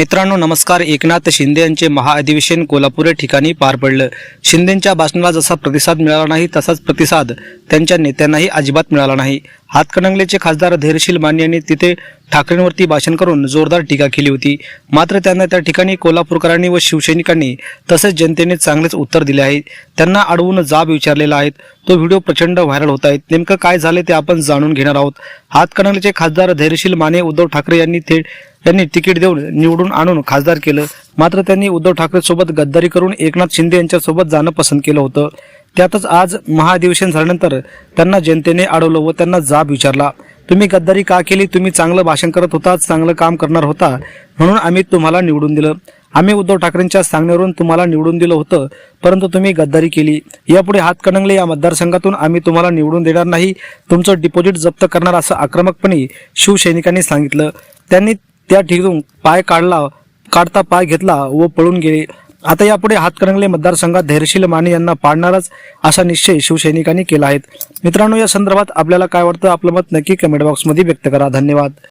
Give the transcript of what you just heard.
मित्रांनो नमस्कार. एकनाथ शिंदे यांचे महाअधिवेशन कोल्हापूर या ठिकाणी पार पडलं. शिंदेंच्या भाषणाला जसा प्रतिसाद मिळाला नाही तसाच प्रतिसाद त्यांच्या नेत्यांनाही अजिबात मिळाला नाही. हातकणंगलेचे खासदार धैर्यशील माने यांनी तिथे ठाकरेंवरती भाषण करून जोरदार टीका केली होती. मात्र त्यांना त्या ठिकाणी कोल्हापूरकरांनी व शिवसैनिकांनी तसेच जनतेने चांगलेच उत्तर दिले आहे. त्यांना अडवून जाब विचारलेला आहे. तो व्हिडिओ प्रचंड व्हायरल होत आहेत. नेमकं काय झाले ते आपण जाणून घेणार आहोत. हातकणंगलेचे खासदार धैर्यशील माने उद्धव ठाकरे यांनी थेट यांनी तिकीट देऊन निवडून आणून खासदार केलं. मात्र त्यांनी उद्धव ठाकरे सोबत गद्दारी करून एकनाथ शिंदे यांच्यासोबत जाणं पसंत केलं होतं. त्यातच आज महाधिवेशन झाल्यानंतर त्यांना जनतेने अडवलं व त्यांना जाब विचारला. तुम्ही गद्दारी का केली? तुम्ही चांगलं भाषण करत होता चांगलं काम करणार होता म्हणून आम्ही तुम्हाला निवडून दिलं. आम्ही उद्धव ठाकरेंच्या सांगण्यावरून तुम्हाला निवडून दिलं होतं परंतु तुम्ही गद्दारी केली. यापुढे हातकणंगले या मतदारसंघातून आम्ही तुम्हाला निवडून देणार नाही. तुमचं डिपॉझिट जप्त करणार असं आक्रमकपणे शिवसैनिकांनी सांगितलं. त्यांनी त्या ठिकाणून पाय काढला काढता पाय घेतला व पळून गेले. आता यापुढे हातकणंगले मतदारसंघात धैर्यशील माने यांना पाडणारच असा निश्चय शिवसैनिकांनी केला आहे. मित्रांनो या संदर्भात आपल्याला काय वाटतं? आपलं मत नक्की कमेंट बॉक्समध्ये व्यक्त करा. धन्यवाद.